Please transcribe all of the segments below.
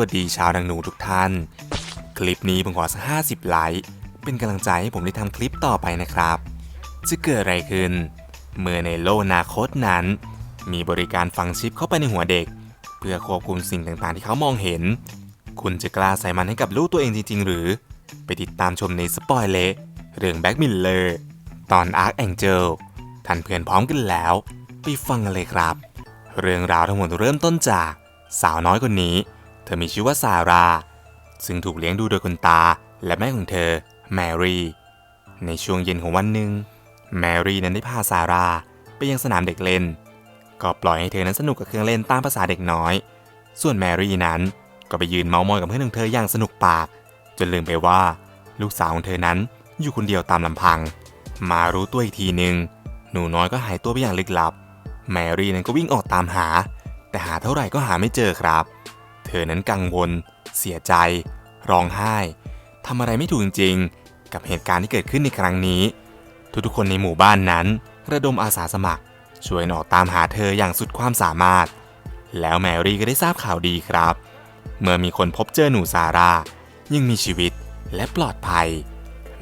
วัสดีชาวดังหนูทุกท่าน คลิปนี้ผมขอสักห้าสิบไลค์เป็นกำลังใจให้ผมได้ทำคลิปต่อไปนะครับ จะเกิดอะไรขึ้น เมื่อในโลกอนาคตนั้น มีบริการฝังชิปเข้าไปในหัวเด็ก เพื่อควบคุมสิ่งต่างๆที่เขามองเห็น คุณจะกล้าใส่มันให้กับลูกตัวเองจริง ๆ หรือ ไปติดตามชมในสปอยเละเรื่องแบ็กมิลเลอร์ตอนอาร์คแองเจลท่านเพื่อนพร้อมกันแล้ว ไปฟังกันเลยครับ เรื่องราวทั้งหมดเริ่มต้นจากสาวน้อยคนนี้ เธอมีชื่อว่าซาร่าซึ่งถูกเลี้ยงดูโดยคุณตาและแม่ของเธอ แมรี่ ในช่วงเย็นของวันหนึ่ง แมรี่นั้นได้พาซาร่าไปยังสนามเด็กเล่น ก็ปล่อยให้เธอนั้นสนุกกับเครื่องเล่นตามภาษาเด็กน้อย ส่วนแมรี่นั้นก็ไปยืนเมามอยกับเพื่อนของเธออย่างสนุกปาก จนลืมไปว่า ลูกสาวของเธอนั้นอยู่คนเดียวตามลำพัง มารู้ตัวอีกทีหนึ่งหนูน้อยก็หายตัวไปอย่างลึกลับ แมรี่นั้นก็วิ่งออกตามหา แต่หาเท่าไหร่ก็หาไม่เจอครับ อนั้นกังวล เสียใจ ร้องไห้ทำอะไรไม่ถูกจริงๆ กับเหตุการณ์ที่เกิดขึ้นในครั้งนี้ ทุกๆคนในหมู่บ้านนั้น ระดมอาสาสมัคร ช่วยออกตามหาเธออย่างสุดความสามารถ แล้วแมรี่ก็ได้ทราบข่าวดีครับ เมื่อมีคนพบเจอหนูซาร่ายังมีชีวิตและปลอดภัย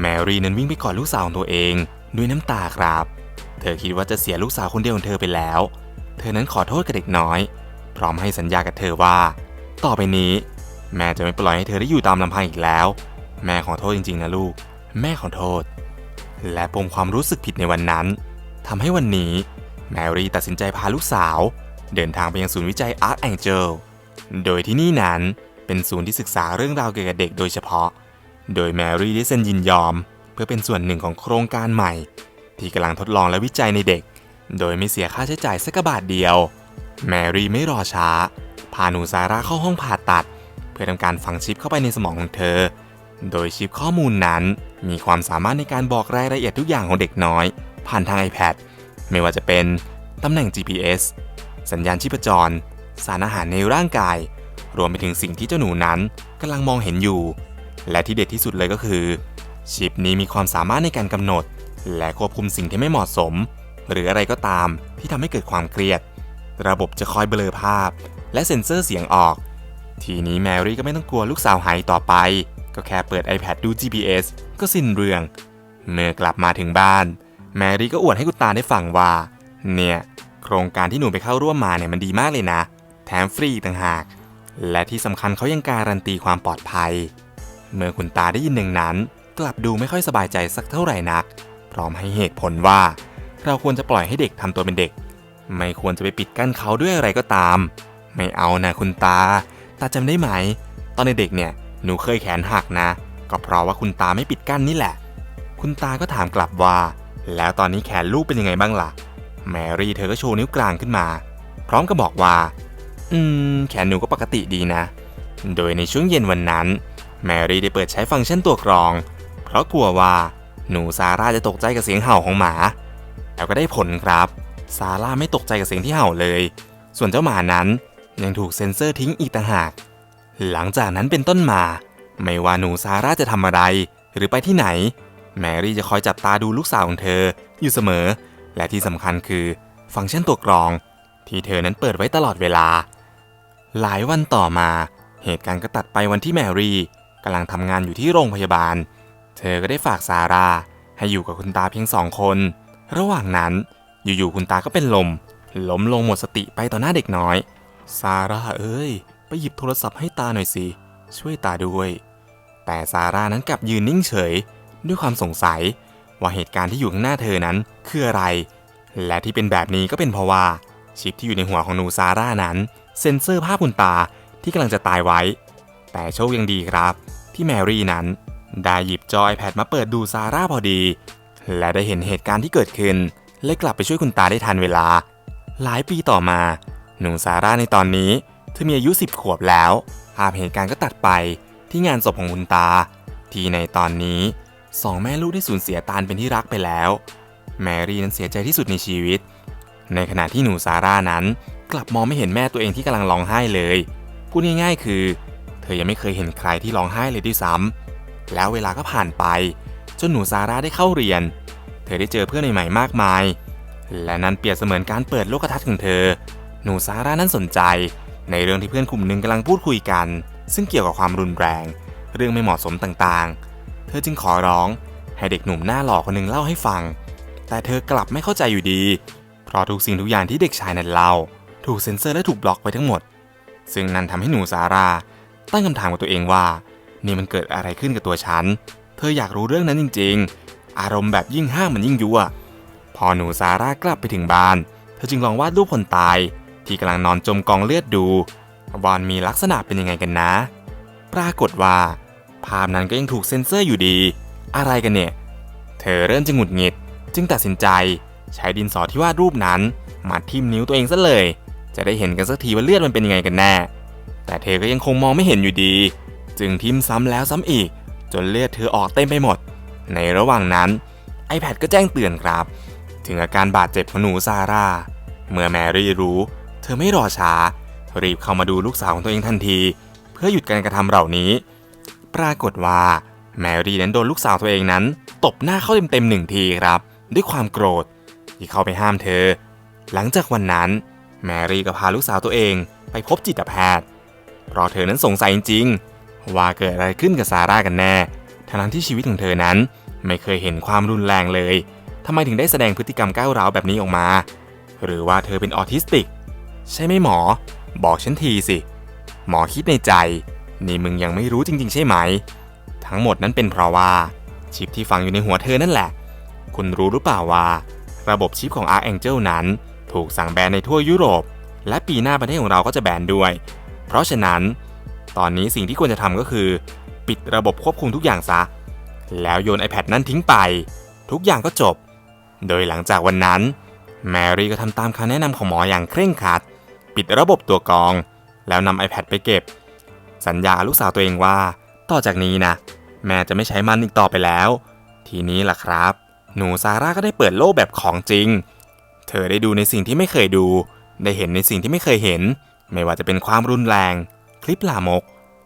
แมรี่นั้นวิ่งไปกอดลูกสาวของตัวเอง ด้วยน้ำตาครับ เธอคิดว่าจะเสียลูกสาวคนเดียวของเธอไปแล้ว เธอนั้นขอโทษกับเด็กน้อย พร้อมให้สัญญากับเธอว่า ต่อไปนี้ แม่จะไม่ปล่อยให้เธอได้อยู่ตามลำพังอีกแล้ว แม่ขอโทษจริงๆนะลูก แม่ขอโทษ และปมความรู้สึกผิดในวันนั้นทำให้วันนี้ แมรี่ตัดสินใจพาลูกสาว เดินทางไปยังศูนย์วิจัย Arc Angel โดยที่นี่นั้นเป็นศูนย์ที่ศึกษาเรื่องราวเกี่ยวกับเด็กโดยเฉพาะ โดยแมรี่ได้เซ็นยินยอม เพื่อเป็นส่วนหนึ่งของโครงการใหม่ ที่กำลังทดลองและวิจัยในเด็ก โดยไม่เสียค่าใช้จ่ายสักบาทเดียว แมรี่ไม่รอช้า พาหนูซาร่าเข้าห้องผ่าตัด เพื่อทำการฝังชิปเข้าไปในสมองของเธอ โดยชิปข้อมูลนั้น มีความสามารถในการบอกรายละเอียดทุกอย่างของเด็กน้อย ผ่านทาง iPad ไม่ว่าจะเป็นตำแหน่ง GPS สัญญาณชีพจร สารอาหารในร่างกาย รวมไปถึงสิ่งที่เจ้าหนูนั้นกำลังมองเห็นอยู่ และที่เด็ดที่สุดเลยก็คือ ชิปนี้มีความสามารถในการกำหนด และควบคุมสิ่งที่ไม่เหมาะสม หรืออะไรก็ตามที่ทำให้เกิดความเครียด ระบบจะคอยเบลอภาพ และเซ็นเซอร์เสียงออก ทีนี้แมรี่ก็ไม่ต้องกลัวลูกสาวหายต่อไป ก็แค่เปิด iPad ดู GPS ก็สิ้นเรื่อง เมื่อกลับมาถึงบ้าน แมรี่ก็อวดให้คุณตาได้ฟังว่า เนี่ย โครงการที่หนูไปเข้าร่วมมาเนี่ยมันดีมากเลยนะ แถมฟรีต่างหาก และที่สำคัญเขายังการันตีความปลอดภัย เมื่อคุณตาได้ยินหนึ่งนั้น กลับดูไม่ค่อยสบายใจสักเท่าไหร่นัก พร้อมให้เหตุผลว่า เราควรจะปล่อยให้เด็กทำตัวเป็นเด็ก ไม่ควรจะไปปิดกั้นเขาด้วยอะไรก็ตาม ไม่เอานะคุณตา ตาจำได้ไหม ตอนนเด็กเนี่ยหนูเคยแขนหักนะ ก็เพราะว่าคุณตาไม่ปิดกั้นนี่แหละ คุณตาก็ถามกลับว่า แล้วตอนนี้แขนลูกเป็นยังไงบ้างล่ะ แมรี่เธอก็โชว์นิ้วกลางขึ้นมา พร้อมกับบอกว่า อืม แขนหนูก็ปกติดีนะ โดยในช่วงเย็นวันนั้น แมรี่ได้เปิดใช้ฟังก์ชันตัวกรอง เพราะกลัวว่าหนูซาร่าจะตกใจกับเสียงเห่าของหมา แล้วก็ได้ผลครับ ซาร่าไม่ตกใจกับเสียงที่เห่าเลย ส่วนเจ้าหมานั้น ยังถูกเซ็นเซอร์ทิ้งอีกต่างหาก หลังจากนั้นเป็นต้นมา ไม่ว่าหนูซาร่าจะทำอะไร หรือไปที่ไหน แมรี่จะคอยจับตาดูลูกสาวของเธอ อยู่เสมอ และที่สำคัญคือ ฟังก์ชันตัวกรอง ที่เธอนั้นเปิดไว้ตลอดเวลา หลายวันต่อมา เหตุการณ์ก็ตัดไปวันที่แมรี่กำลังทำงานอยู่ที่โรงพยาบาล เธอก็ได้ฝากซาร่าให้อยู่กับคุณตาเพียงสองคน ระหว่างนั้นอยู่ๆคุณตาก็เป็นลมล้มลงหมดสติไปต่อหน้าเด็กน้อย ซาร่าเอ้ย ไปหยิบโทรศัพท์ให้ตาหน่อยสิ ช่วยตาด้วย แต่ซาร่านั้นกลับยืนนิ่งเฉย ด้วยความสงสัย ว่าเหตุการณ์ที่อยู่ข้างหน้าเธอนั้นคืออะไร และที่เป็นแบบนี้ก็เป็นเพราะว่า ชิปที่อยู่ในหัวของหนูซาร่านั้น เซ็นเซอร์ภาพคุณตาที่กำลังจะตายไว้ แต่โชคยังดีครับ ที่แมรี่นั้น ได้หยิบจอ iPad มาเปิดดูซาร่าพอดี และได้เห็นเหตุการณ์ที่เกิดขึ้นเลยกลับไปช่วยคุณตาได้ทันเวลา หลายปีต่อมา หนูซาร่าในตอนนี้เธอมีอายุ 10 ขวบแล้ว ภาพเหตุการณ์ก็ตัดไปที่งานศพของคุณตา ที่ในตอนนี้สองแม่ลูกได้สูญเสียตาลเป็นที่รักไปแล้ว แมรี่นั้นเสียใจที่สุดในชีวิต ในขณะที่หนูซาร่านั้น กลับมองไม่เห็นแม่ตัวเองที่กำลังร้องไห้เลย พูดง่ายๆ คือ เธอยังไม่เคยเห็นใครที่ร้องไห้เลยด้วยซ้ำแล้วเวลาก็ผ่านไป จนหนูซาร่าได้เข้าเรียน เธอได้เจอเพื่อนใหม่ๆมากมาย และนั่นเปรียบเสมือนการเปิดโลกทัศน์ของเธอ หนูซาร่านั้นสนใจ ในเรื่องที่เพื่อนกลุ่มหนึ่งกำลังพูดคุยกัน ซึ่งเกี่ยวกับความรุนแรง เรื่องไม่เหมาะสมต่างๆ เธอจึงขอร้อง ให้เด็กหนุ่มหน้าหล่อคนหนึ่งเล่าให้ฟัง แต่เธอกลับไม่เข้าใจอยู่ดี เพราะทุกสิ่งทุกอย่างที่เด็กชายนั้นเล่าถูกเซ็นเซอร์และถูกบล็อกไปทั้งหมด ซึ่งนั่นทำให้หนูซาร่าตั้งคำถามกับตัวเองว่า นี่มันเกิดอะไรขึ้นกับตัวฉัน เธออยากรู้เรื่องนั้นจริง ๆ อารมณ์แบบยิ่งห้ามมันยิ่งยั่วพอหนูซาร่ากลับไปถึงบ้าน เธอจึงลองวาดรูปคนตาย ที่กำลังนอนจมกองเลือดดูว่ามันมีลักษณะเป็นยังไงกันนะ ปรากฏว่า ภาพนั้นก็ยังถูกเซ็นเซอร์อยู่ดี อะไรกันเนี่ย เธอเริ่มจะหงุดหงิด จึงตัดสินใจ ใช้ดินสอที่วาดรูปนั้น มาทิ่มนิ้วตัวเองซะเลย จะได้เห็นกันสักทีว่าเลือดมันเป็นยังไงกันแน่ แต่เธอก็ยังคงมองไม่เห็นอยู่ดี จึงทิ่มซ้ำแล้วซ้ำอีก จนเลือดเธอออกเต็มไปหมด ในระหว่างนั้น iPad ก็แจ้งเตือนครับ ถึงอาการบาดเจ็บของหนูซาร่า เมื่อแมรี่รู้ ธอไม่รอช้า รีบเข้ามาดูลูกสาวของตัวเองทันที เพื่อหยุดการกระทำเหล่านี้ ปรากฏว่าแมรี่นั้นโดนลูกสาวตัวเองนั้น ตบหน้าเข้าเต็มๆหนึ่งทีครับ ด้วยความโกรธที่เข้าไปห้ามเธอ หลังจากวันนั้นแมรี่ก็พาลูกสาวตัวเองไปพบจิตแพทย์ เพราะเธอนั้นสงสัยจริงๆว่าเกิดอะไรขึ้นกับซาร่ากันแน่ ทั้งที่ชีวิตของเธอนั้นไม่เคยเห็นความรุนแรงเลยทำไมถึงได้แสดงพฤติกรรมก้าวร้าวแบบนี้ออกมา หรือว่าเธอเป็นออทิสติก ใช่ไหมหมอ บอกฉันทีสิ หมอคิดในใจ นี่มึงยังไม่รู้จริง ๆ ใช่ไหม ทั้งหมดนั้นเป็นเพราะว่า ชิปที่ฝังอยู่ในหัวเธอนั่นแหละ คุณรู้หรือเปล่าว่า ระบบชิปของ Arc Angel นั้น ถูกสั่งแบนในทั่วยุโรป และปีหน้าประเทศของเราก็จะแบนด้วย เพราะฉะนั้น ตอนนี้สิ่งที่ควรจะทำก็คือ ปิดระบบควบคุมทุกอย่างซะ แล้วโยน iPad นั้นทิ้งไป ทุกอย่างก็จบ โดยหลังจากวันนั้น แมรี่ก็ทำตามคำแนะนำของหมออย่างเคร่งครัด ปิดระบบตัวกรอง แล้วนำ iPad ไปเก็บ สัญญาลูกสาวตัวเองว่า ต่อจากนี้นะ แม่จะไม่ใช้มันอีกต่อไปแล้ว ทีนี้ล่ะครับ หนูซาร่าก็ได้เปิดโลกแบบของจริง เธอได้ดูในสิ่งที่ไม่เคยดู ได้เห็นในสิ่งที่ไม่เคยเห็น ไม่ว่าจะเป็นความรุนแรง คลิปลามก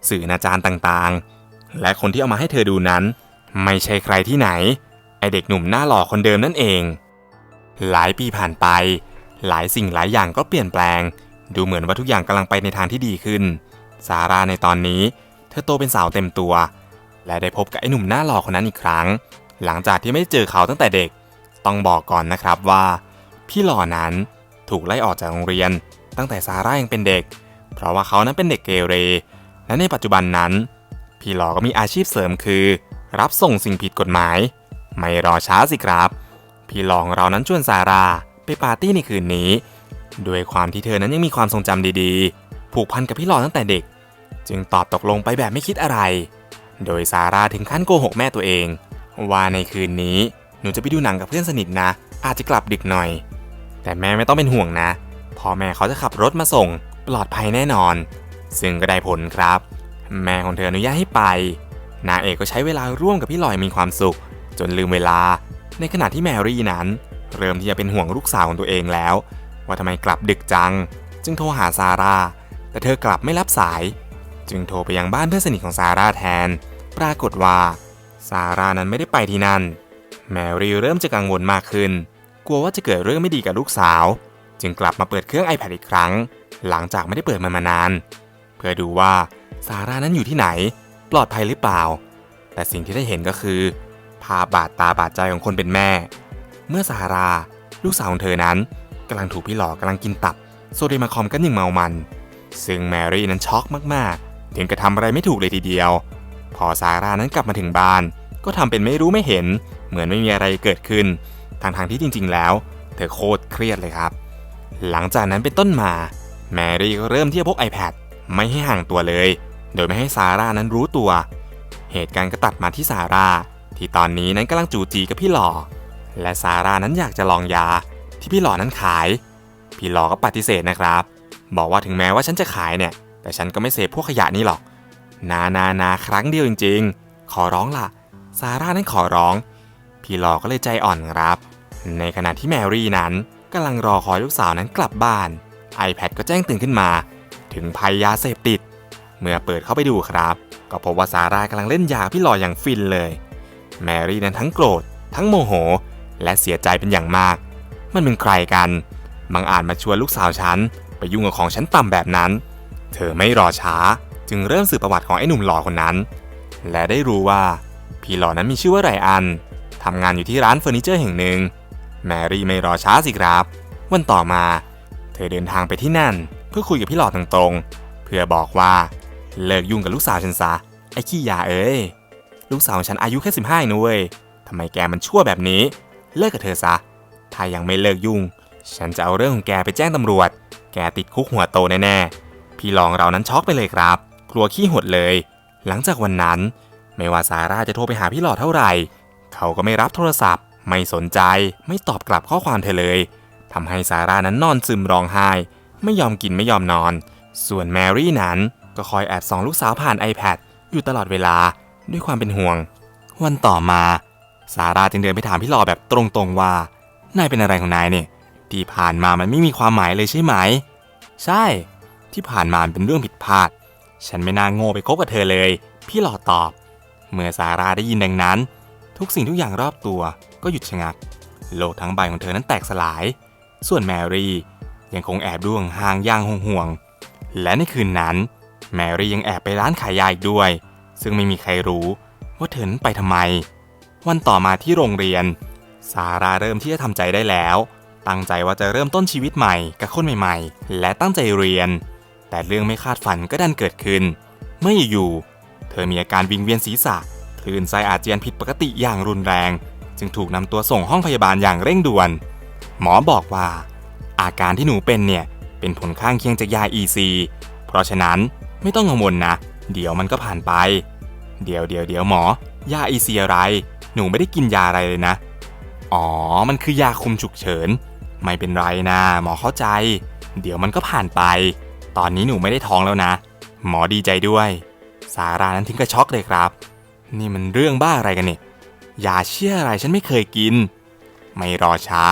สื่ออนาจารต่างๆ และคนที่เอามาให้เธอดูนั้น ไม่ใช่ใครที่ไหน ไอเด็กหนุ่มหน้าหล่อคนเดิมนั่นเองหลายปีผ่านไป หลายสิ่งหลายอย่างก็เปลี่ยนแปลง ดูเหมือนว่าทุกอย่างกำลังไปในทางที่ดีขึ้น ซาร่าในตอนนี้ เธอโตเป็นสาวเต็มตัว และได้พบกับไอ้หนุ่มหน้าหล่อคนนั้นอีกครั้ง หลังจากที่ไม่ได้เจอเขาตั้งแต่เด็ก ต้องบอกก่อนนะครับว่า พี่หล่อนั้นถูกไล่ออกจากโรงเรียน ตั้งแต่ซาร่ายังเป็นเด็ก เพราะว่าเขานั้นเป็นเด็กเกเร และในปัจจุบันนั้น พี่หล่อก็มีอาชีพเสริมคือ รับส่งสิ่งผิดกฎหมาย ไม่รอช้าสิครับ พี่หล่อของเรานั้นชวนซาร่าไปปาร์ตี้ในคืนนี้ ด้วยความที่เธอนั้นยังมีความทรงจำดีๆ ผูกพันกับพี่หล่อตั้งแต่เด็ก จึงตอบตกลงไปแบบไม่คิดอะไร โดยซาร่าถึงขั้นโกหกแม่ตัวเอง ว่าในคืนนี้หนูจะไปดูหนังกับเพื่อนสนิทนะ อาจจะกลับดึกหน่อย แต่แม่ไม่ต้องเป็นห่วงนะพ่อแม่เขาจะขับรถมาส่ง ปลอดภัยแน่นอน ซึ่งก็ได้ผลครับ แม่ของเธออนุญาตให้ไปนางเอกก็ใช้เวลาร่วมกับพี่ลอยมีความสุข จนลืมเวลา ในขณะที่แมรี่นั้น เริ่มที่จะเป็นห่วงลูกสาวของตัวเองแล้ว ว่าทำไมกลับดึกจัง จึงโทรหาซาร่า แต่เธอกลับไม่รับสาย จึงโทรไปยังบ้านเพื่อนสนิทของซาร่าแทน ปรากฏว่าซาร่านั้นไม่ได้ไปที่นั่น แมรี่เริ่มจะกังวลมากขึ้น กลัวว่าจะเกิดเรื่องไม่ดีกับลูกสาว จึงกลับมาเปิดเครื่อง iPad อีกครั้ง หลังจากไม่ได้เปิดมันมานาน เพื่อดูว่าซาร่านั้นอยู่ที่ไหน ปลอดภัยหรือเปล่า แต่สิ่งที่ได้เห็นก็คือ ภาพบาดตาบาดใจของคนเป็นแม่ เมื่อซาร่าลูกสาวของเธอนั้นำลังถูกพี่หลอกกำลังกินตับโซเดียมคอมกันอย่งเมามัน ซึ่งแมรี่นั้นช็อกมากๆ ถึงกระทำอะไรไม่ถูกเลยทีเดียว พอซาร่านั้นกลับมาถึงบ้าน ก็ทำเป็นไม่รู้ไม่เห็น เหมือนไม่มีอะไรเกิดขึ้นทางทางที่จริง ๆ แล้ว เธอโคตรเครียดเลยครับ หลังจากนั้นเป็นต้นมา แมรี่ก็เริ่มที่จะพก iPad ไม่ให้ห่างตัวเลย โดยไม่ให้ซาร่านั้นรู้ตัว เหตุการณ์ก็ตัดมาที่ซาร่าที่ตอนนี้นั้นกำลังจูจีกับพี่หล่อ และซาร่านั้นอยากจะลองยา ที่พี่หล่อนั้นขาย พี่หล่อก็ปฏิเสธนะครับ บอกว่าถึงแม้ว่าฉันจะขายเนี่ย แต่ฉันก็ไม่เสพพวกขยะนี่หรอก นานานาครั้งเดียวจริง ๆ ขอร้องล่ะ ซาร่านั้นขอร้อง พี่หล่อก็เลยใจอ่อนครับ ในขณะที่แมรี่นั้นกำลังรอคอยลูกสาวนั้นกลับบ้าน iPad ก็แจ้งตือนขึ้นมา ถึงภัยยาเสพติด เมื่อเปิดเข้าไปดูครับ ก็พบว่าซาร่ากำลังเล่นยาพี่หล่ออย่างฟินเลย แมรี่นั้นทั้งโกรธ ทั้งโมโห และเสียใจเป็นอย่างมาก มันเป็นใครกันบังอาจมาชวนลูกสาวฉัน ไปยุ่งกับของฉันต่ำแบบนั้น เธอไม่รอช้าจึงเริ่มสืบประวัติของไอ้หนุ่มหล่อคนนั้น และได้รู้ว่าพี่หล่อนั้นมีชื่อว่าไรอันทำงานอยู่ที่ร้านเฟอร์นิเจอร์แห่งหนึ่ง แมรี่ไม่รอช้าสิครับ วันต่อมา เธอเดินทางไปที่นั่น เพื่อคุยกับพี่หล่อตรงๆ เพื่อบอกว่าเลิกยุ่งกับลูกสาวฉันซะ ไอ้ขี้ยาเอ้ย ลูกสาวของฉันอายุแค่สิบห้าเองนะเว้ยทำไมแกมันชั่วแบบนี้ เลิกกับเธอซะ ถ้ายังไม่เลิกยุ่ง ฉันจะเอาเรื่องของแกไปแจ้งตำรวจ แกติดคุกหัวโตแน่ๆ พี่รองเรานั้นช็อกไปเลยครับ กลัวขี้หดเลย หลังจากวันนั้น ไม่ว่าซาร่าจะโทรไปหาพี่หล่อเท่าไหร่ เขาก็ไม่รับโทรศัพท์ ไม่สนใจ ไม่ตอบกลับข้อความเธอเลยทำให้ซาร่านั้นนอนซึมร้องไห้ ไม่ยอมกินไม่ยอมนอน ส่วนแมรี่นั้นก็คอยแอบส่องลูกสาวผ่าน iPad อยู่ตลอดเวลาด้วยความเป็นห่วง วันต่อมาซาร่าจึงเดินไปถามพี่หล่อแบบตรงๆว่า นายเป็นอะไรของนายเนี่ยที่ผ่านมามันไม่มีความหมายเลยใช่ไหม ใช่ ที่ผ่านมามันเป็นเรื่องผิดพลาด ฉันไม่น่าโง่ไปคบกับเธอเลย พี่หล่อตอบ เมื่อซาร่าได้ยินดังนั้น ทุกสิ่งทุกอย่างรอบตัวก็หยุดชะงัก โลกทั้งใบของเธอนั้นแตกสลาย ส่วนแมรี่ยังคงแอบดูห่างย่างห่วงๆและในคืนนั้น แมรี่ยังแอบไปร้านขายยาอีกด้วย ซึ่งไม่มีใครรู้ว่าเธอนั้นไปทำไม วันต่อมาที่โรงเรียน ซาร่าเริ่มที่จะทำใจได้แล้ว ตั้งใจว่าจะเริ่มต้นชีวิตใหม่กับคนใหม่ๆ และตั้งใจเรียน แต่เรื่องไม่คาดฝันก็ดันเกิดขึ้น เมื่ออยู่ๆเธอมีอาการวิงเวียนศีรษะคลื่นไส้อาเจียนผิดปกติอย่างรุนแรง จึงถูกนำตัวส่งห้องพยาบาลอย่างเร่งด่วน หมอบอกว่า อาการที่หนูเป็นเนี่ยเป็นผลข้างเคียงจากยา EC เพราะฉะนั้นไม่ต้องกังวลนะ เดี๋ยวมันก็ผ่านไป เดี๋ยวเดี๋ยวเดี๋ยวหมอ ยา EC อะไร หนูไม่ได้กินยาอะไรเลยนะ อ๋อ มันคือยาคุมฉุกเฉิน ไม่เป็นไรนะ หมอเข้าใจ เดี๋ยวมันก็ผ่านไป ตอนนี้หนูไม่ได้ท้องแล้วนะ หมอดีใจด้วย สารานั้นถึงกับช็อกเลยครับ นี่มันเรื่องบ้าอะไรกันเนี่ยยาเชื่ออะไรฉันไม่เคยกิน ไม่รอช้า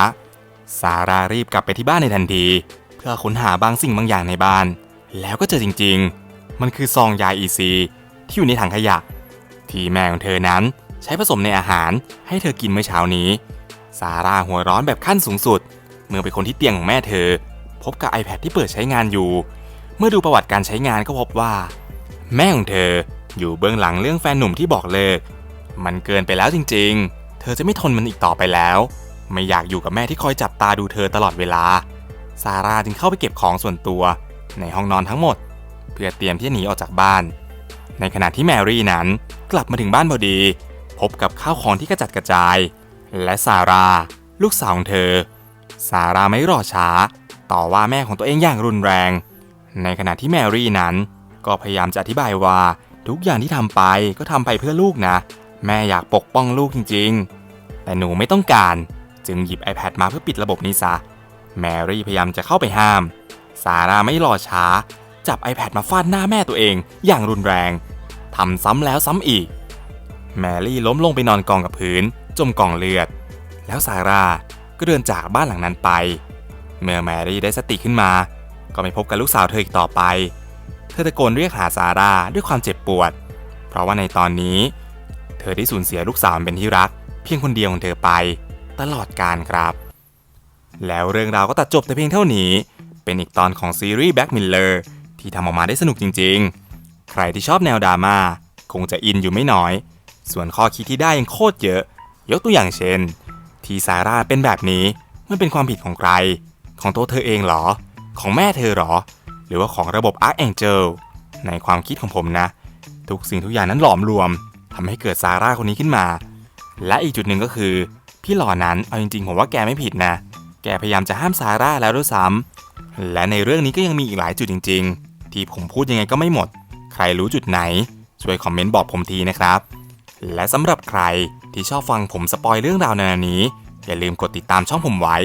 ซารารีบกลับไปที่บ้านในทันที เพื่อค้นหาบางสิ่งบางอย่างในบ้าน แล้วก็เจอจริง ๆ มันคือซองยาอีซีที่อยู่ในถังขยะ ที่แม่ของเธอนั้นใช้ผสมในอาหารให้เธอกินเมื่อเช้านี้ ซาร่าหัวร้อนแบบขั้นสูงสุด เมื่อไปคนที่เตียงของแม่เธอ พบกับ iPad ที่เปิดใช้งานอยู่ เมื่อดูประวัติการใช้งานก็พบว่า แม่ของเธออยู่เบื้องหลังเรื่องแฟนหนุ่มที่บอกเลิก มันเกินไปแล้วจริงๆ เธอจะไม่ทนมันอีกต่อไปแล้ว ไม่อยากอยู่กับแม่ที่คอยจับตาดูเธอตลอดเวลา ซาร่าจึงเข้าไปเก็บของส่วนตัว ในห้องนอนทั้งหมด เพื่อเตรียมที่จะหนีออกจากบ้าน ในขณะที่แมรี่นั้นกลับมาถึงบ้านพอดี พบกับข้าวของที่กระจัดกระจาย และซาร่าลูกสาวของเธอ ซาร่าไม่รอช้า ต่อว่าแม่ของตัวเองอย่างรุนแรง ในขณะที่แมรี่นั้น ก็พยายามจะอธิบายว่าทุกอย่างที่ทำไปก็ทำไปเพื่อลูกนะ แม่อยากปกป้องลูกจริงๆ แต่หนูไม่ต้องการจึงหยิบ iPad มาเพื่อปิดระบบนี้ซะ แมรี่พยายามจะเข้าไปห้าม ซาร่าไม่รอช้า จับ iPad มาฟาดหน้าแม่ตัวเอง อย่างรุนแรงทำซ้ำแล้วซ้ำอีก แมรี่ล้มลงไปนอนกองกับพื้น จมกองเลือด แล้วซาร่าก็เดินจากบ้านหลังนั้นไป เมื่อแมรี่ได้สติขึ้นมา ก็ไม่พบกับลูกสาวเธออีกต่อไป เธอตะโกนเรียกหาซาร่าด้วยความเจ็บปวด เพราะว่าในตอนนี้ เธอได้สูญเสียลูกสาวเป็นที่รัก เพียงคนเดียวของเธอไป ตลอดกาลครับ แล้วเรื่องราวก็ตัดจบแต่เพียงเท่านี้ เป็นอีกตอนของซีรีส์ Black Miller ที่ทำออกมาได้สนุกจริง ๆ ใครที่ชอบแนวดราม่าคงจะอินอยู่ไม่น้อย ส่วนข้อคิดที่ได้ยังโคตรเยอะ ยกตัวอย่างเช่น ที่ซาร่าเป็นแบบนี้มันเป็นความผิดของใคร ของตัวเธอเองเหรอ ของแม่เธอเหรอ หรือว่าของระบบ Archangel ในความคิดของผมนะ ทุกสิ่งทุกอย่างนั้นหลอมรวมทำให้เกิดซาร่าคนนี้ขึ้นมา และอีกจุดหนึ่งก็คือ พี่หล่อนั้นเอาจริงๆผมว่าแกไม่ผิดนะ แกพยายามจะห้ามซาร่าแล้วด้วยซ้ำและในเรื่องนี้ก็ยังมีอีกหลายจุดจริง ๆ ที่ผมพูดยังไงก็ไม่หมด ใครรู้จุดไหน ช่วยคอมเมนต์บอกผมทีนะครับ และสำหรับใครที่ชอบฟังผมสปอยเรื่องราวในวนี้ อย่าลืมกดติดตามช่องผมไว้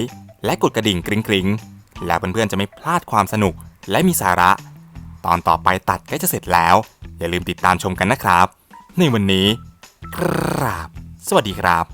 และกดกระดิ่งกริ๊งกริ๊งแล้วเพื่อนๆจะไม่พลาดความสนุกและมีสาระ ตอนต่อไปตัดใกล้จะเสร็จแล้ว อย่าลืมติดตามชมกันนะครับ ในวันนี้ ครับ สวัสดีครับ